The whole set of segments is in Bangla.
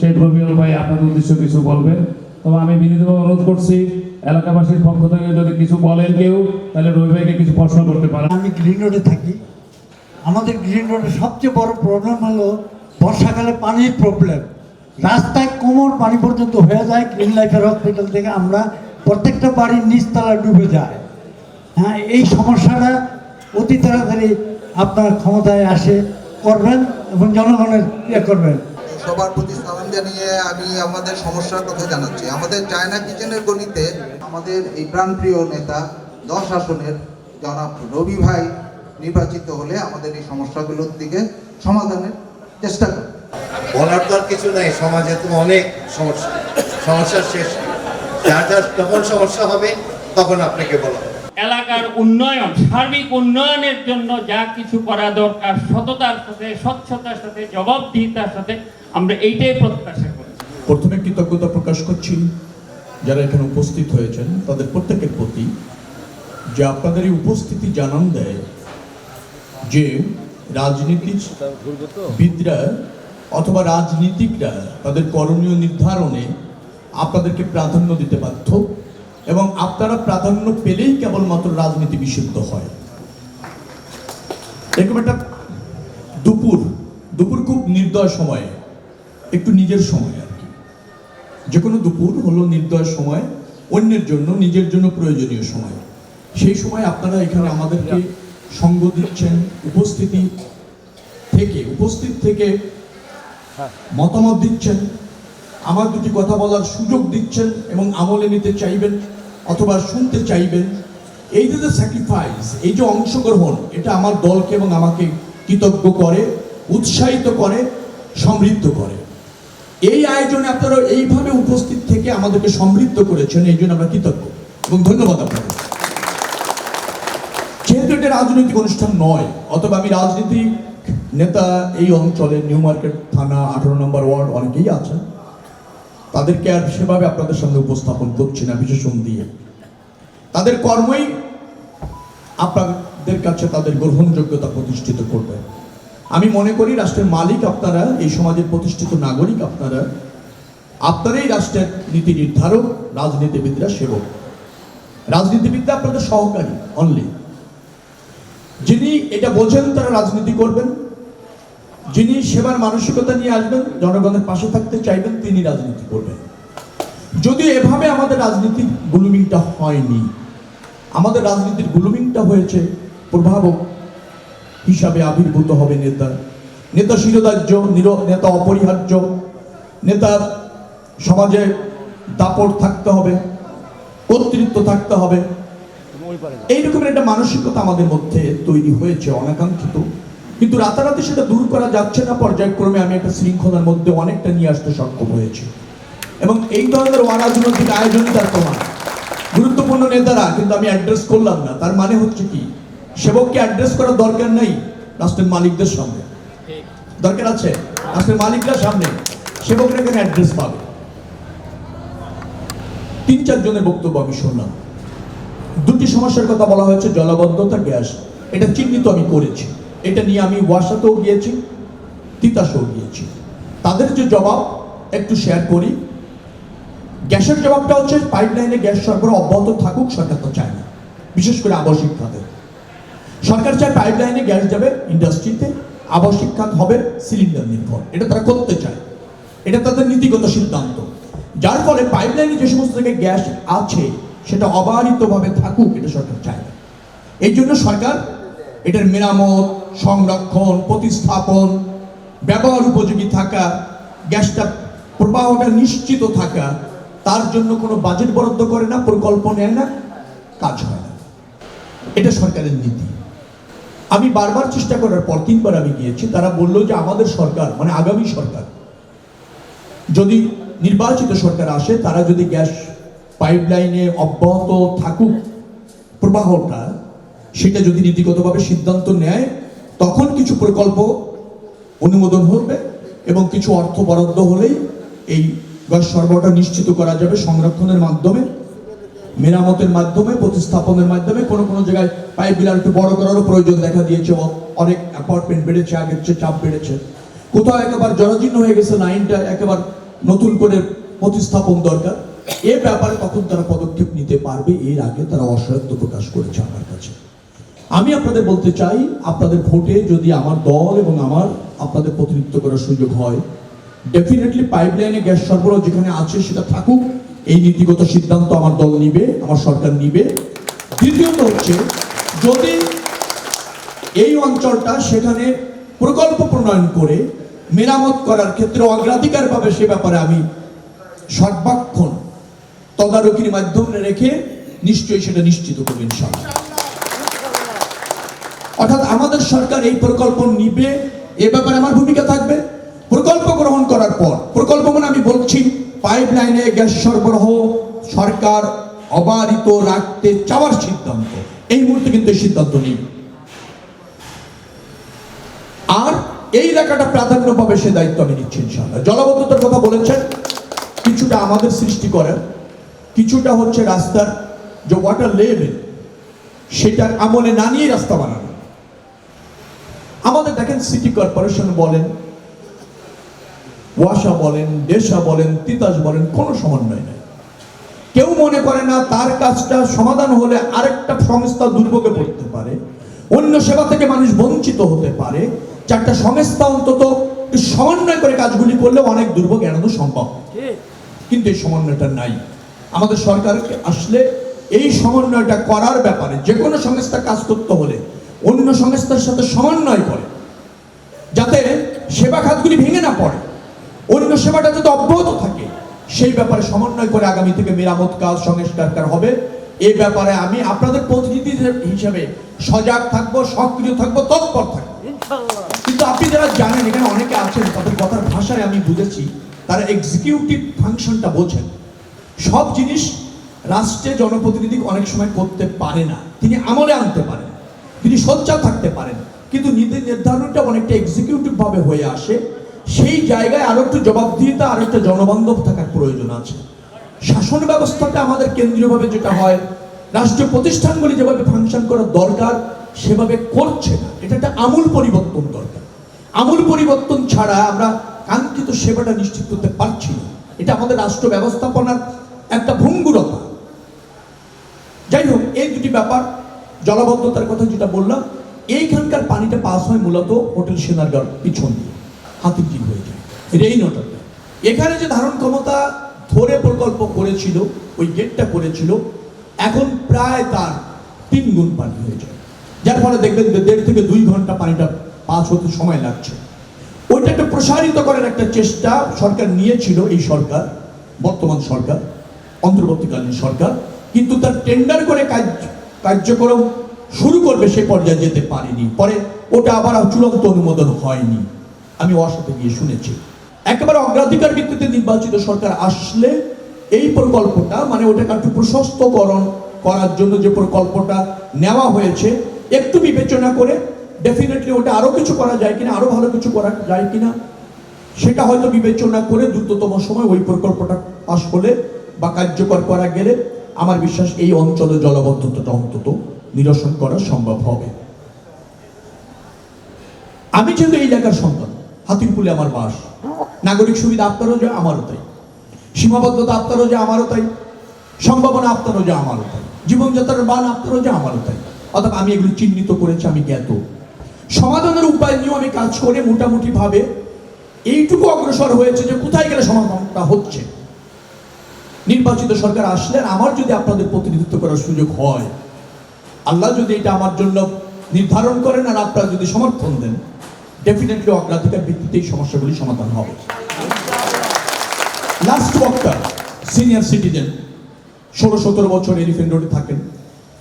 শেখ রবিউল ভাই আপনাদের উদ্দেশ্য কিছু বলবেন? তবে আমি বিনীতভাবে অনুরোধ করছি এলাকাবাসীর পক্ষ থেকে যদি কিছু বলেন কেউ তাহলে রবি ভাইকে কিছু প্রশ্ন করতে পারেন। আমি গ্রিন রোডে থাকি। আমাদের গ্রিন রোডের সবচেয়ে বড় প্রবলেম হলো বর্ষাকালে পানির প্রবলেম রাস্তায় কোমর পানি পর্যন্ত হয়ে যায় গ্রিন লাইফের হসপিটাল থেকে আমরা প্রত্যেকটা বাড়ির নিচতলা ডুবে যায় হ্যাঁ এই সমস্যাটা অতি তাড়াতাড়ি আপনার ক্ষমতায় আসে করবেন এবং জনগণের ইয়ে করবেন। সবার প্রতি জানিয়ে আমি আমাদের সমস্যার কথা জানাচ্ছি। আমাদের চায়না কিচেনের গলিতে আমাদের এই প্রাণপ্রিয় নেতা দশ আসনের জনাব রবি ভাই নির্বাচিত হলে আমাদের এই সমস্যাগুলোর দিকে সমাধানের চেষ্টা করব। বলার তো আর কিছু নাই সমাজে তো অনেক সমস্যা। সমস্যার শেষ। যার যার যখন সমস্যা হবে তখন আপনাকে বলা এলাকার উন্নয়ন সার্বিক উন্নয়নের জন্য যা কিছু করা দরকার সততার সাথে স্বচ্ছতার সাথে জবাবদিহিতার সাথে আমরা এইটাই প্রত্যাশা করি প্রথমে কৃতজ্ঞতা প্রকাশ করছি যারা এখানে উপস্থিত হয়েছেন, তাদের প্রত্যেকের প্রতি যে আপনাদের এই উপস্থিতি জানান দেয় যে রাজনীতিবিদরা অথবা রাজনীতিকরা তাদের করণীয় নির্ধারণে আপনাদেরকে প্রাধান্য দিতে বাধ্য এবং আপনারা প্রাধান্য পেলেই কেবলমাত্র রাজনীতি বিশুদ্ধ হয়। এরকম একটা দুপুর দুপুর খুব নির্দয় সময়ে একটু নিজের সময় আর কি। যে কোনো দুপুর হলো নির্দয় সময়, অন্যের জন্য, নিজের জন্য প্রয়োজনীয় সময়। সেই সময় আপনারা এখানে আমাদেরকে সঙ্গ দিচ্ছেন, উপস্থিতি থেকে, উপস্থিত থেকে মতামত দিচ্ছেন, আমার দুটি কথা বলার সুযোগ দিচ্ছেন এবং আমলে নিতে চাইবেন অথবা শুনতে চাইবেন। এই যে যে স্যাক্রিফাইস এই যে অংশগ্রহণ, এটা আমার দলকে এবং আমাকে কৃতজ্ঞ করে, উৎসাহিত করে, সমৃদ্ধ করে। এই আয়োজনে আপনারা এইভাবে উপস্থিত থেকে আমাদেরকে সমৃদ্ধ করেছেন, এই জন্য আমরা কৃতজ্ঞ। এবং ধন্যবাদ আপনাদের। যেহেতু এটা রাজনৈতিক অনুষ্ঠান নয়, অথবা আমি রাজনীতিক নেতা এই অঞ্চলে নিউ মার্কেট থানা আঠারো নম্বর ওয়ার্ড অনেকেই আছেন, তাদেরকে আর সেভাবে আপনাদের সামনে উপস্থাপন করছি না, বিশেষণ দিয়ে। তাদের কর্মই আপনাদের কাছে তাদের গ্রহণযোগ্যতা প্রতিষ্ঠিত করবে। আমি মনে করি রাষ্ট্রের মালিক আপনারা, এই সমাজের প্রতিষ্ঠিত নাগরিক আপনারা, আপনারাই রাষ্ট্রের নীতি নির্ধারক, রাজনীতিবিদরা সেবক। রাজনীতিবিদরা আপনাদের সহকারী অনলি যিনি এটা বোঝেন তারা রাজনীতি করবেন। যিনি সেবার মানসিকতা নিয়ে আসবেন, জনগণের পাশে থাকতে চাইবেন, তিনি রাজনীতি করবেন। যদি এভাবে আমাদের রাজনীতির গুলুমিংটা হয়নি, আমাদের রাজনীতির গুলুমিংটা হয়েছে প্রভাবক হিসাবে আবির্ভূত হবে নেতা। নেতা শিরোধার্য নেতা অপরিহার্য নেতার সমাজে দাপট থাকতে হবে, কর্তৃত্ব থাকতে হবে। এই রকমের একটা মানসিকতা আমাদের মধ্যে তৈরি হয়েছে অনাকাঙ্ক্ষিত। কিন্তু রাতারাতি সেটা দূর করা যাচ্ছে না, পর্যায়ক্রমে আমি একটা শৃঙ্খলার মধ্যে অনেকটা নিয়ে আসতে সক্ষম হয়েছি। এবং এই ধরনের অরাজনৈতিক আয়োজনই তার প্রমাণ গুরুত্বপূর্ণ নেতারা, কিন্তু আমি অ্যাড্রেস করলাম না, তার মানে হচ্ছে কি? সেবককে অ্যাড্রেস করার দরকার নেই রাষ্ট্রের মালিকদের সামনে। দরকার আছে? রাষ্ট্রের মালিকরা সামনে। সেবকরা এখানে অ্যাড্রেস পাবে। তিন চারজনের বক্তব্য আমি শুনলাম। দুটি সমস্যার কথা বলা হয়েছে জলাবদ্ধতা গ্যাস। এটা চিহ্নিত আমি করেছি। এটা নিয়ে আমি ওয়াসাতেও গিয়েছি তিতাসেও গিয়েছি। তাদের যে জবাব একটু শেয়ার করি। গ্যাসের জবাবটা হচ্ছে পাইপলাইনে গ্যাস সরবরাহ অব্যাহত থাকুক সরকার তো চায় না। বিশেষ করে আবাসিক খাতে সরকার চায় পাইপলাইনে গ্যাস যাবে ইন্ডাস্ট্রিতে আবাসিক খাত হবে সিলিন্ডার নির্ভর। এটা তারা করতে চায়। এটা তাদের নীতিগত সিদ্ধান্ত। যার ফলে পাইপলাইনে যে সমস্ত জায়গায় গ্যাস আছে, সেটা অবারিতভাবে থাকুক, এটা সরকার চায় এই জন্য সরকার এটার মেরামত, সংরক্ষণ, প্রতিস্থাপন, ব্যবহার উপযোগী থাকা, গ্যাসটা প্রবাহটা নিশ্চিত থাকা, তার জন্য কোনো বাজেট বরাদ্দ করে না প্রকল্প নেয় না, কাজ হয় না। এটা সরকারের নীতি। আমি বারবার চেষ্টা করার পর তিনবার আমি গিয়েছি, তারা বলল যে আমাদের সরকার মানে আগামী সরকার। যদি নির্বাচিত সরকার আসে, তারা যদি গ্যাস পাইপলাইনে অব্যাহত থাকুক প্রবাহটা, সেটা যদি নীতিগতভাবে সিদ্ধান্ত নেয়, তখন কিছু প্রকল্প অনুমোদন হবে এবং কিছু অর্থ বরাদ্দ হলেই এই গ্যাস সরবরাহটা নিশ্চিত করা যাবে সংরক্ষণের মাধ্যমে। মেরামতের মাধ্যমে, প্রতিস্থাপনের মাধ্যমে কোনো কোনো জায়গায় পাইপগুলো একটু বড় করারও প্রয়োজন দেখা দিয়েছে। অনেক অ্যাপার্টমেন্ট বেড়েছে আগের চেয়ে চাপ বেড়েছে। কোথাও একেবারে জরাজীর্ণ হয়ে গেছে লাইনটা একেবারে নতুন করে প্রতিস্থাপন দরকার। এ ব্যাপারে তখন তারা পদক্ষেপ নিতে পারবে, এর আগে তারা অসহায়ত্ব প্রকাশ করেছে আমার কাছে। আমি আপনাদের বলতে চাই, আপনাদের ভোটে যদি আমার দল এবং আমার আপনাদের প্রতিনিধিত্ব করার সুযোগ হয় ডেফিনেটলি পাইপলাইনে গ্যাস সরবরাহ যেখানে আছে সেটা থাকুক। এই নীতিগত সিদ্ধান্ত আমার দল নিবে, আমার সরকার নিবে। দ্বিতীয়ত হচ্ছে, যদি এই অঞ্চলটা সেখানে প্রকল্প প্রণয়ন করে মেরামত করার ক্ষেত্রে অগ্রাধিকার পাবে সে ব্যাপারে আমি সর্বাক্ষণ তদারকির মাধ্যমে রেখে নিশ্চয়ই সেটা নিশ্চিত করবেন ইনশাআল্লাহ। অর্থাৎ আমাদের সরকার এই প্রকল্প নিবে, এ ব্যাপারে আমার ভূমিকা থাকবে। প্রকল্প গ্রহণ করার পর, প্রকল্প মানে আমি বলছি পাইপ লাইনে গ্যাস সরবরাহ সরকার অবারিত রাখতে চাওয়ার সিদ্ধান্ত। এই মুহূর্তে কিন্তু সিদ্ধান্ত নেই। আর এই এলাকাটা প্রাধান্য পাবে সে দায়িত্ব আমি নিচ্ছি, ইনশাআল্লাহ। জলবদ্ধতার কথা বলেছেন, কিছুটা আমাদের সৃষ্টি করার কিছুটা হচ্ছে রাস্তার যে ওয়াটার লেভেল সেটার আমলে না নিয়ে রাস্তা বানানো। আমাদের দেখেন সিটি কর্পোরেশন বলেন ওয়াসা বলেন দেশা বলেন তিতাস বলেন কোনো সমন্বয় নেই। কেউ মনে করে না তার কাজটা সমাধান হলে আরেকটা সংস্থা দুর্ভোগে পড়তে পারে অন্য সেবা থেকে মানুষ বঞ্চিত হতে পারে চারটা সংস্থা অন্তত সমন্বয় করে কাজগুলি করলে অনেক দুর্ভোগ এড়ানো সম্ভব। কিন্তু এই সমন্বয়টা নাই। আমাদের সরকারকে আসলে এই সমন্বয়টা করার ব্যাপারে যে কোনো সংস্থা কাজ করতে হলে অন্য সংস্থার সাথে সমন্বয় করে যাতে সেবা খাতগুলি ভেঙে না পড়ে। অন্য সেবাটা যাতে অব্যাহত থাকে সেই ব্যাপারে সমন্বয় করে আগামী থেকে মেরামত কাজ সংস্কার হবে। এ ব্যাপারে আমি আপনাদের প্রতিনিধি হিসেবে সজাগ থাকব সক্রিয় থাকব তৎপর থাকব। কিন্তু আপনি যারা জানেন এখানে অনেকে আছেন তাদের কথার ভাষায় আমি বুঝেছি তারা এক্সিকিউটিভ ফাংশনটা বোঝেন। সব জিনিস রাষ্ট্রে জনপ্রতিনিধি অনেক সময় করতে পারে না। তিনি আমলে আনতে পারেন তিনি সোচ্চার থাকতে পারেন। কিন্তু নীতি নির্ধারণটা অনেকটা এক্সিকিউটিভ ভাবে হয়ে আসে। সেই জায়গায় আরও একটু জবাবদিহিতা, আর একটা জনবান্ধব থাকার প্রয়োজন আছে। শাসন ব্যবস্থাটা আমাদের কেন্দ্রীয়ভাবে যেটা হয়, রাষ্ট্রীয় প্রতিষ্ঠানগুলি যেভাবে ফাংশন করার দরকার, সেভাবে করছে না। এটা একটা আমূল পরিবর্তন দরকার। আমূল পরিবর্তন ছাড়া আমরা কাঙ্ক্ষিত সেবাটা নিশ্চিত করতে পারছি না। এটা আমাদের রাষ্ট্র ব্যবস্থাপনার একটা ভঙ্গুরতা। যাই হোক, এই দুটি ব্যাপার, জলাবদ্ধতার কথা যেটা বললাম, এইখানকার পানিটা পাস হয় মূলত হোটেল সেনারগড় পিছন দিয়ে। হাতির হয়ে যায়? রেইন ওয়াটারটা এখানে যে ধারণ ক্ষমতা ধরে প্রকল্প করেছিল, ওই গেটটা করেছিল, এখন প্রায় তার তিন গুণ পানি হয়ে যায়। যার ফলে দেখবেন যে দেড় থেকে দুই ঘণ্টা পানিটা পাস হতে সময় লাগছে। ওইটা একটা প্রসারিত করার একটা চেষ্টা সরকার নিয়েছিল, এই সরকার, বর্তমান সরকার, অন্তর্বর্তীকালীন সরকার। কিন্তু তার টেন্ডার করে কাজ কার্যক্রম শুরু করবে সে পর্যায়ে যেতে পারেনি। পরে ওটা আবার চূড়ান্ত অনুমোদন হয়নি। আমি ওর সাথে গিয়ে শুনেছি। একেবারে অগ্রাধিকার ভিত্তিতে নির্বাচিত সরকার আসলে এই প্রকল্পটা মানে ওটাকে একটু প্রশস্তকরণ করার জন্য যে প্রকল্পটা নেওয়া হয়েছে, একটু বিবেচনা করে ডেফিনেটলি ওটা আরও কিছু করা যায় কিনা, আরও ভালো কিছু করা যায় কিনা, সেটা হয়তো বিবেচনা করে দ্রুততম সময় ওই প্রকল্পটা পাশ হলে বা কার্যকর করা গেলে আমার বিশ্বাস এই অঞ্চলে জলবদ্ধতাটা অন্তত নিরসন করা সম্ভব হবে। আমি যেহেতু এই এলাকার সন্তান হাতিরপুলে আমার বাস। নাগরিক সুবিধা আপনারও যে, আমারও তাই। সীমাবদ্ধতা আপনারও যে, আমারও তাই। সম্ভাবনা আপনারও যে, আমারও তাই। জীবনযাত্রার বান আপনারও যে, আমারও তাই। অর্থাৎ আমি এগুলো চিহ্নিত করেছি, আমি জ্ঞাত। সমাধানের উপায় নিয়েও আমি কাজ করে মোটামুটি ভাবে এইটুকু অগ্রসর হয়েছে যে, কোথায় গেলে সমাধানটা হচ্ছে। নির্বাচিত সরকার আসলেন, আমার যদি আপনাদের প্রতিনিধিত্ব করার সুযোগ হয়, আল্লাহ যদি এটা আমার জন্য নির্ধারণ করেন আর আপনারা যদি সমর্থন দেন ডেফিনেটলি অগ্রাধিকার ভিত্তিতে এই সমস্যাগুলি সমাধান হবে। লাস্ট বক্তা সিনিয়র সিটিজেন ষোলো সতেরো বছর এলিফেন্ট রোডে থাকেন।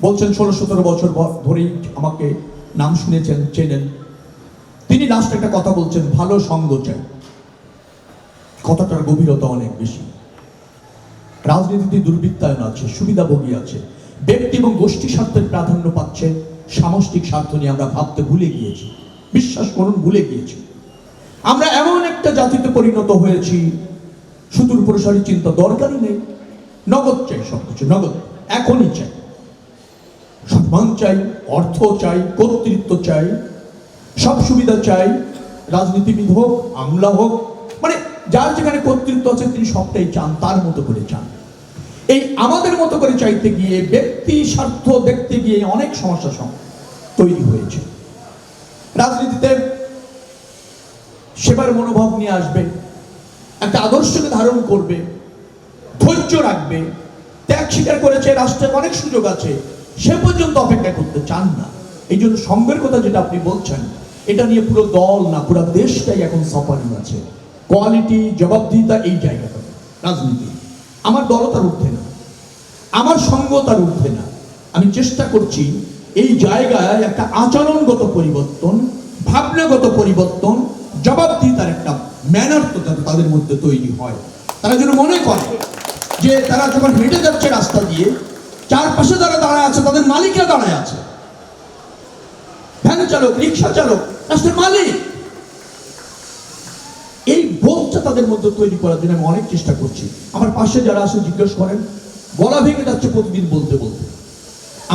বলছেন, ষোলো সতেরো বছর ধরেই আমাকে নাম শুনেছেন, চেনেন। তিনি লাস্ট একটা কথা বলছেন, ভালো সঙ্গ চাই। কথাটার গভীরতা অনেক বেশি। রাজনীতিতে দুর্বৃত্তায়ন আছে, সুবিধাভোগী আছে। ব্যক্তি এবং গোষ্ঠী স্বার্থের প্রাধান্য পাচ্ছে, সামষ্টিক স্বার্থ নিয়ে আমরা ভাবতে ভুলে গিয়েছি। বিশ্বাস করুন, ভুলে গিয়েছি। আমরা এমন একটা জাতিতে পরিণত হয়েছি, সুদূর প্রসারী চিন্তা দরকারই নেই। নগদ চাই, সবকিছু নগদ, এখনই চাই। সম্মান চাই, অর্থ চাই, কর্তৃত্ব চাই, সব সুবিধা চাই, রাজনীতিবিদ হোক, আমলা হোক মানে যার যেখানে কর্তৃত্ব আছে তিনি সবটাই চান, তার মতো করে চান। এই আমাদের মতো করে চাইতে গিয়ে, ব্যক্তি স্বার্থ দেখতে গিয়ে অনেক সমস্যা তৈরি হয়েছে। রাজনীতিতে সেবার মনোভাব নিয়ে আসবে, একটা আদর্শকে ধারণ করবে, ধৈর্য রাখবে, ত্যাগ স্বীকার করেছে রাষ্ট্রের অনেক সুযোগ আছে, সে পর্যন্ত অপেক্ষা করতে চান না। এই জন্য সঙ্গের কথা যেটা আপনি বলছেন, এটা নিয়ে পুরো দল না, পুরো দেশটাই এখন সাফারিং আছে। কোয়ালিটি জবাবদিহিতা এই জায়গাটা। রাজনীতি। আমার দলও তার ঊর্ধ্বে না। আমার সঙ্গ তার ঊর্ধ্বে না। আমি চেষ্টা করছি এই জায়গায় একটা আচরণগত পরিবর্তন, ভাবনাগত পরিবর্তন, জবাবদিহিতার একটা ম্যানার তো তাদের মধ্যে তৈরি হয়। তারা যেন মনে করে যে তারা যখন হেঁটে যাচ্ছে রাস্তা দিয়ে, চারপাশে যারা দাঁড়ায় আছে, তাদের মালিকরা দাঁড়ায় আছে। ভ্যান চালক, রিক্সা চালক রাষ্ট্রের মালিক। এই বোধটা তাদের মধ্যে তৈরি করার জন্য আমি অনেক চেষ্টা করছি। আমার পাশে যারা আছে, জিজ্ঞেস করেন গলা ভেঙে যাচ্ছে প্রতিদিন বলতে বলতে।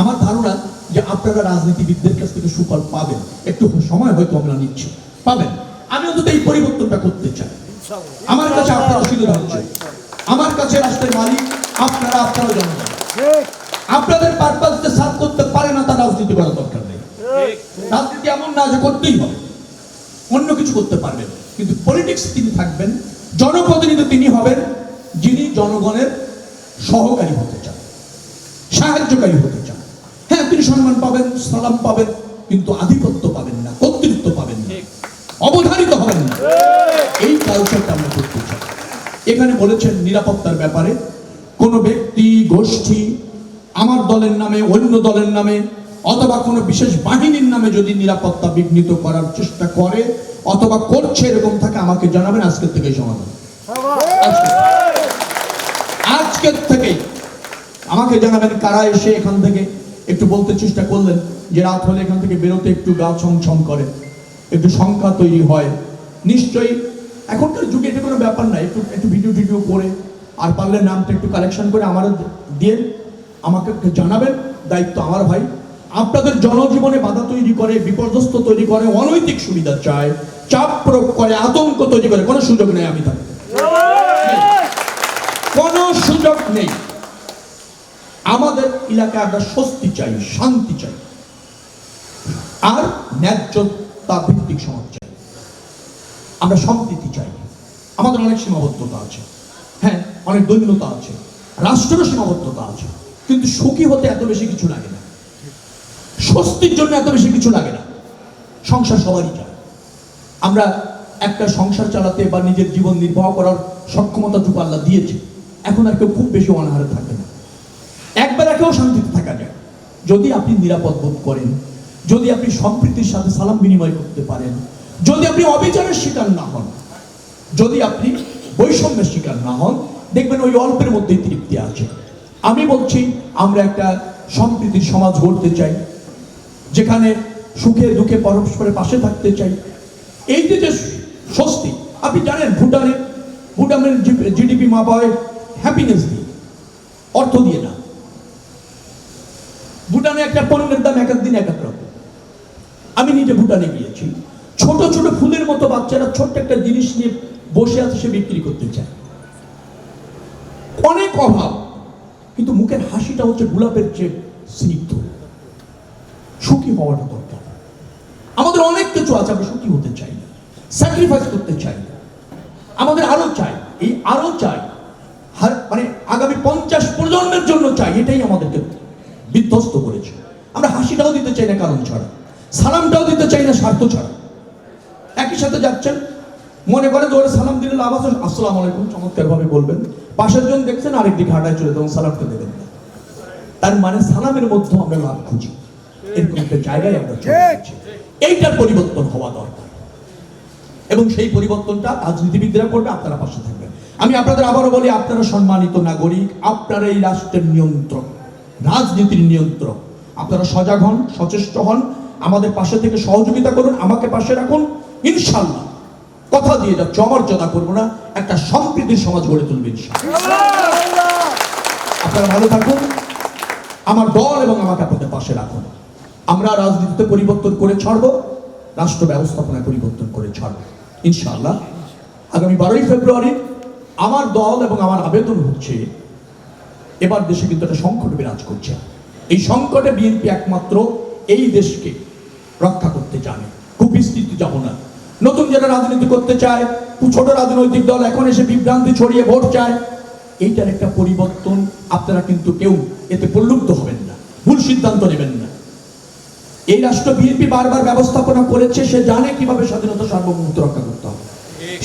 আমার ধারণা যে আপনারা রাজনীতিবিদদের কাছ থেকে সুফল পাবেন। একটু সময় হয়তো আমরা নিচ্ছি। পাবেন। আমি অন্তত এই পরিবর্তনটা করতে চাই। আমার কাছে আপনারা সুবিধা হচ্ছে। আমার কাছে রাষ্ট্রের মালিক আপনারা আপনারা জনগণ আপনাদের পারপাসকে সাথ করতে পারে না তার রাজনীতি করার দরকার নেই। রাজনীতি এমন না যে করতেই হবে। অন্য কিছু করতে পারবেন। কিন্তু পলিটিক্স তিনি থাকবেন জনপ্রতিনিধি তিনি হবেন যিনি জনগণের সহকারী হতে চান সাহায্যকারী হতে সম্মান পাবেন সালাম পাবেন কিন্তু আধিপত্য পাবেন না কর্তৃত্ব পাবেন না অবধারিত হবেন না। এই কালচারটা আমরা করতে চাই। এখানে বলেছেন নিরাপত্তার ব্যাপারে কোনো ব্যক্তি গোষ্ঠী আমার দলের নামে অন্য দলের নামে অথবা কোনো বিশেষ বাহিনীর নামে যদি নিরাপত্তা বিঘ্নিত করার চেষ্টা করে অথবা করছে এরকম থাকে আমাকে জানাবেন আজকের থেকে সমাধান। আজকের থেকে। আমাকে জানাবেন কারা এসে এখান থেকে একটু বলতে চেষ্টা করলেন যে রাত হলে এখান থেকে বেরোতে একটু গা ছমছম করে একটু সংখ্যা তৈরি হয়। নিশ্চয়ই এখনকার যুগে এটা কোনো ব্যাপার না একটু একটু ভিডিও টিডিও করে আর পারলে নামটা একটু কালেকশন করে আমারও দিয়ে আমাকে একটু জানাবেন দায়িত্ব আমার ভাই। আপনাদের জনজীবনে বাধা তৈরি করে বিপর্যস্ত তৈরি করে অনৈতিক সুবিধা চায় চাপ প্রয়োগ করে আতঙ্ক তৈরি করে কোনো সুযোগ নেই আমি থাকতে কোনো সুযোগ নেই। আমাদের এলাকায় আমরা স্বস্তি চাই, শান্তি চাই। আর ন্যায্যতা ভিত্তিক সমাজ চাই। আমরা সম্প্রীতি চাই। আমাদের অনেক সীমাবদ্ধতা আছে। হ্যাঁ অনেক দৈন্যতা আছে। রাষ্ট্রেরও সীমাবদ্ধতা আছে। কিন্তু সুখী হতে এত বেশি কিছু লাগে না। স্বস্তির জন্য এত বেশি কিছু লাগে না। সংসার সবারই চায় আমরা একটা সংসার চালাতে বা নিজের জীবন নির্বাহ করার সক্ষমতা আল্লাহ দিয়েছে। এখন আর কেউ খুব বেশি অনাহারে থাকে না। একবার একেও শান্তিতে থাকা যায়। যদি আপনি নিরাপদ বোধ করেন, যদি আপনি সম্প্রীতির সাথে সালাম বিনিময় করতে পারেন, যদি আপনি অবিচারের শিকার না হন, যদি আপনি বৈষম্যের শিকার না হন, দেখবেন ওই অল্পের মধ্যেই তৃপ্তি আছে। আমি বলছি, আমরা একটা সম্প্রীতির সমাজ গড়তে চাই, যেখানে সুখে দুঃখে পরস্পরের পাশে থাকতে চাই। এই যে যে স্বস্তি, আপনি জানেন ভুটানে, ভুটানের জিডিপি মাপা হয় হ্যাপিনেস দিয়ে অর্থ দিয়ে না। ভুটানে একটা পণ্যের দাম এক এক দিন এক এক রকম। আমি নিজে ভুটানে গিয়েছি। ছোট ছোট ফুলের মতো বাচ্চারা ছোট্ট একটা জিনিস নিয়ে বসে আছে, সে বিক্রি করতে চায়। অনেক অভাব, কিন্তু মুখের হাসিটা হচ্ছে গোলাপের চেয়ে স্নিগ্ধ। সুখী হওয়াটা দরকার। আমাদের অনেক কিছু আছে, আমরা সুখী হতে চাই না। স্যাক্রিফাইস করতে চাই না। আমাদের আরও চাই, এই আরও চাই। মানে আগামী পঞ্চাশ প্রজন্মের জন্য চাই, এটাই আমাদেরকে বিধ্বস্ত করেছে। আমরা হাসিটাও দিতে চাই না কারণ ছাড়া, সালামটাও দিতে চাই না স্বার্থ ছাড়া। একই সাথে যাচ্ছেন, মনে করেন যে ওরা সালাম দিলে লাভ আছে। আসসালাম আলাইকুম চমৎকার ভাবে বলবেন। পাশের জন দেখছেন আরেক দিকে হাঁটায় চলে তখন সালামটা দেবেন না। তার মানে সালামের মধ্যে আমরা লাভ খুঁজি। এরকম একটা জায়গায় আমরা এইটার পরিবর্তন হওয়া দরকার। এবং সেই পরিবর্তনটা রাজনীতিবিদরা করবে, আপনারা পাশে থাকবেন। আমি আপনাদের আবারও বলি, আপনারা সম্মানিত নাগরিক, আপনারা এই রাষ্ট্রের নিয়ন্ত্রক। রাজনীতির নিয়ন্ত্রক। আপনারা সজাগ হন, সচেষ্ট হন, আমাদের পাশে থেকে সহযোগিতা করুন, আমাকে পাশে রাখুন ইনশাল্লাহ কথা দিয়ে যাচ্ছ, অমর্যাদা করব না, একটা সম্প্রীতির সমাজ গড়ে তুলবে আপনারা ভালো থাকুন, আমার দল এবং আমাকে আপনাদের পাশে রাখুন। আমরা রাজনীতিতে পরিবর্তন করে ছাড়বো, রাষ্ট্র ব্যবস্থাপনায় পরিবর্তন করে ছাড়বো ইনশাল্লাহ আগামী বারোই ফেব্রুয়ারি আমার দল এবং আমার আবেদন হচ্ছে এবার দেশে কিন্তু একটা সংকট বিরাজ করছে। এই সংকটে বিএনপি একমাত্র এই দেশকে রক্ষা করতে জানে। খুব বিস্তৃত যাব না। নতুন যারা রাজনীতি করতে চায়, ছোট রাজনৈতিক দল এখন এসে বিভ্রান্তি ছড়িয়ে ভোট চায়, এইটার একটা পরিবর্তন আপনারা কিন্তু কেউ এতে প্রলুব্ধ হবেন না, ভুল সিদ্ধান্ত নেবেন না। এই রাষ্ট্র বিএনপি বারবার ব্যবস্থাপনা করেছে, সে জানে কীভাবে স্বাধীনতা সার্বভৌমত্ব রক্ষা করতে হবে।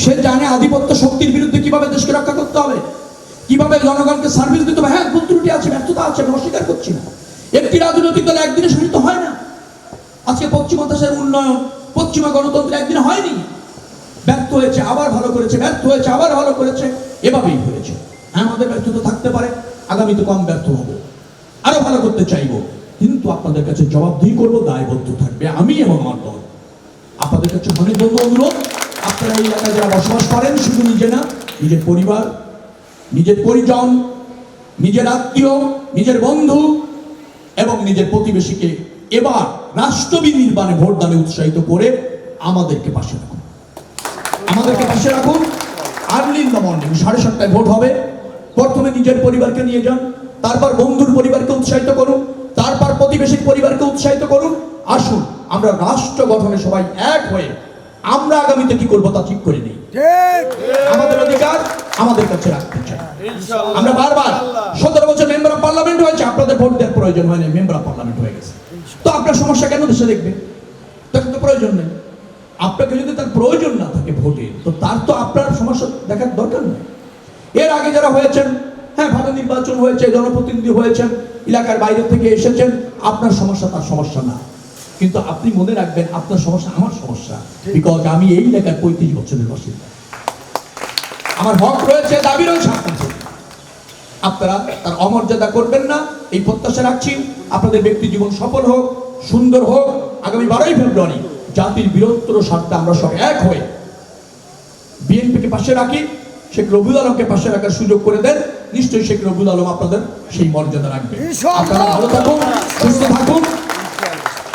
সে জানে আধিপত্য শক্তির বিরুদ্ধে কীভাবে দেশকে রক্ষা করতে হবে। কীভাবে জনগণকে সার্ভিস দিতে হবে? হ্যাঁ ভুল ত্রুটি আছে, ব্যর্থতা আছে আমি অস্বীকার করছি না। একটি রাজনৈতিক দল একদিনে শাসিত হয় না। আজকে পশ্চিমা দেশের উন্নয়ন, পশ্চিমা গণতন্ত্র একদিনে হয়নি। ব্যর্থ হয়েছে, আবার ভালো করেছে, ব্যর্থ হয়েছে, আবার ভালো করেছে, এভাবেই হয়েছে। হ্যাঁ আমাদের ব্যর্থতা থাকতে পারে, আগামীতে কম ব্যর্থ হব। আরও ভালো করতে চাইব, কিন্তু আপনাদের কাছে জবাবদিহি করব, দায়বদ্ধ থাকবে আমি এবং আমার দল। আপনাদের কাছে অনেক বন্ধু অনুরোধ। আপনারা এই এলাকায় যারা বসবাস করেন, শুধু নিজে না, নিজের পরিবার নিজের পরিজন, নিজের আত্মীয়, নিজের বন্ধু এবং নিজের প্রতিবেশীকে এবার রাষ্ট্রবিধি নির্মাণে ভোটদানে উৎসাহিত করে আমাদেরকে পাশে রাখুন। আমাদেরকে পাশে রাখুন। আর্লি ইন দ্য মর্নিং, সাড়ে সাতটায় ভোট হবে। প্রথমে নিজের পরিবারকে নিয়ে যান, তারপর বন্ধুর পরিবারকে উৎসাহিত করুন, তারপর প্রতিবেশীর পরিবারকে উৎসাহিত করুন। আসুন, আমরা রাষ্ট্র গঠনে সবাই এক হয়ে আমরা আগামীতে কি করব তা ঠিক করে নিই। আমাদের অধিকার আমাদের কাছে রাখতে চাই। আমরা বারবার সতেরো বছর মেম্বার অফ পার্লামেন্ট হয়েছে আপনাদের ভোট দেওয়ার প্রয়োজন হয়নি মেম্বার অফ পার্লামেন্ট হয়ে গেছে। তো আপনার সমস্যা কেন দেশে দেখবে? তার তো প্রয়োজন নেই। আপনাকে যদি তার প্রয়োজন না থাকে ভোটের তো তার তো আপনার সমস্যা দেখার দরকার নেই। এর আগে যারা হয়েছেন হ্যাঁ ভালো নির্বাচন হয়েছে জনপ্রতিনিধি হয়েছেন এলাকার বাইরে থেকে এসেছেন আপনার সমস্যা তার সমস্যা না। কিন্তু আপনি মনে রাখবেন আপনার সমস্যা আমার সমস্যা। বিকজ আমি এই এলাকার পঁয়ত্রিশ বছরের বাসিন্দা। আমার হক রয়েছে দাবি রয়েছে আপনার আপনারা তার অমর্যাদা করবেন না এই প্রত্যাশা রাখছি। আপনাদের ব্যক্তি জীবন সফল হোক সুন্দর হোক। আগামী বারোই ফেব্রুয়ারি জাতির বৃহত্তর স্বার্থে আমরা সব এক হয়ে বিএনপিকে পাশে রাখি। শেখ রবুল আলমকে পাশে রাখার সুযোগ করে দেন। নিশ্চয়ই শেখ রবুল আলম আপনাদের সেই মর্যাদা রাখবে। আপনারা ভালো থাকুন সুস্থ থাকুন।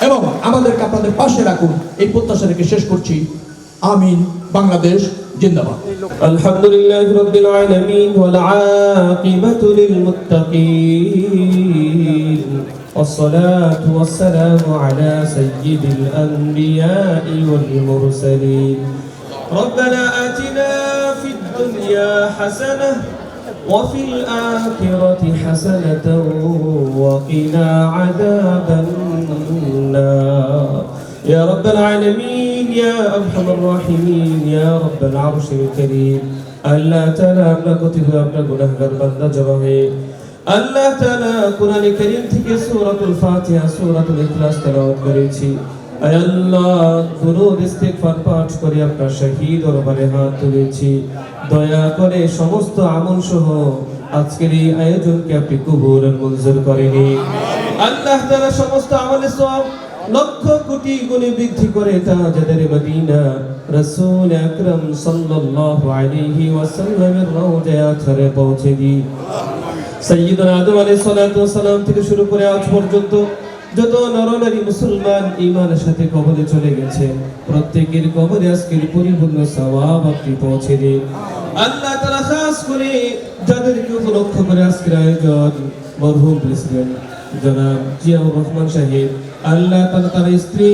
এবং আমাদেরকে আপনাদের পাশে রাখুন এই প্রত্যাশা রেখে শেষ করছি আমিন বাংলাদেশ জিন্দাবাদ الحمد لله رب العالمين والعاقبة للمتقين والصلاة والسلام على سيد الأنبياء والمرسلين ربنا آتنا في الدنيا حسنة وفي الآخرة حسنة وقنا عذاب النار يا رب العالمين يا أرحم الراحمين يا رب العرش الكريم আল্লাহ তাআলা আমরা কতিপয় আপনার গুনাহগার বান্দা জমা হয়ে আল্লাহ তাআলা কোরআন কারীম থেকে সূরাতুল ফাতিহা সূরাতুল ইখলাস তেলাওয়াত করেছি আয় করে আপনার হাত তুলেছি। দয়া করে সমস্ত আমল সহ আজকের এই আয়োজনকে আপনি আল্লাহ সমস্ত লক্ষ বৃদ্ধি পৌঁছে দিই সাইয়্যিদুনা আদম সালাতু ওয়াসালাম থেকে শুরু করে আজ পর্যন্ত যত নরনারী মুসলমান ঈমানের সাথে কবরে চলে গেছে, প্রত্যেকের কবরে আজকের পরিপূর্ণ সওয়াব আপনি পৌঁছে দিন। আল্লাহ তাআলা খাস করে যাদেরকে উপলক্ষ করে আজকের আয়োজন। মরহুম প্রেসিডেন্ট জনাব জিয়াউর রহমান সাহেব, আল্লাহ তাআলা তার স্ত্রী,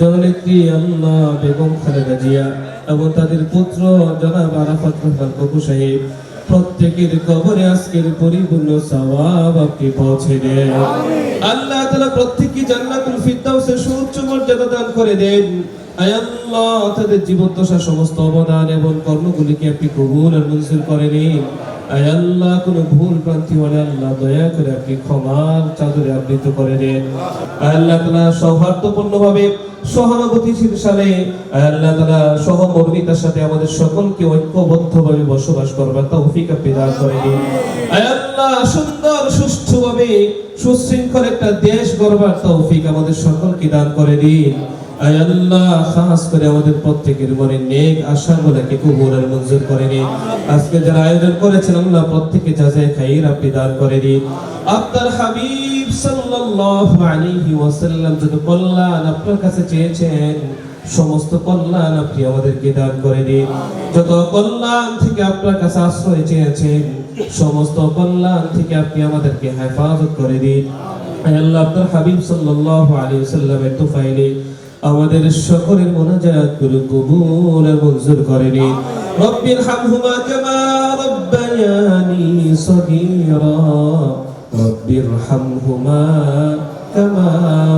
জননেত্রী আল্লাহ বেগম খালেদা জিয়া এবং তাদের পুত্র জনাব আরাফাত রহমান কপু সাহেব প্রত্যেকের কবরে আজকের পরিপূর্ণ সওয়াব আপনি পৌঁছে দেন। আল্লাহ তাআলা প্রত্যেককে জান্নাতুল ফিরদাউসের সুউচ্চ মর্যাদা দান করে দেন। আল্লাহ তাদের জীবদ্দশা সমস্ত অবদান এবং কর্মগুলিকে আপনি কবুল আর মঞ্জুর করে নিন। আল্লাহ, কোনো ভুল হলে আল্লাহ দয়া করে আপনি ক্ষমার চাদরে আবৃত করে দেন। আল্লাহ ভাবে সহানুভূতিশীল সালে আল্লাহ তাআলা সহমর্মিতার সাথে আমাদের সকলকে বসবাস করবার তৌফিক আপনি দান করে দিন। আল্লাহ, সুন্দর সুশৃঙ্খল একটা দেশ গড়বার তৌফিক আমাদের সকলকে দান করে দিন। আল্লাহ, খাস করে আমাদের প্রত্যেকের মনে নেক আর মঞ্জুর করে নিন। আজকে যারা আয়োজন করেছেন, আল্লাহ প্রত্যেকে যাচাই আপনি দান আপনার হাবিব সাল্লাল্লাহু আলাইহি ওয়াসাল্লাম কল্যাণ আপনার কাছে চেয়েছেন, সমস্ত কল্যাণ আপনি আমাদেরকে দান করে দিন। যত কল্যাণ থেকে আপনার কাছে আশ্রয় চেয়েছেন, সমস্ত কল্যাণ থেকে আপনি আমাদেরকে হেফাজত করে দিন। আল্লাহ, আপনার হাবিব সাল্লাল্লাহু আলাইহি সাল্লামের তুফাইলে আমাদের সকলের মোনাজাত গুলো কবুল আর মঞ্জুর করে নিন রব্বির হামহুমা কামা রব্বায়ানি সগীরা রব্বির হামহুমা كما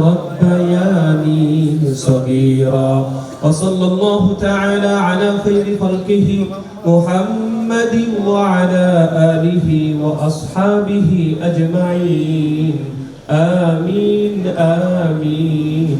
ربياني صغيرا وصلى الله تعالى على خير خلقه محمد وعلى آله وأصحابه أجمعين آمين آمين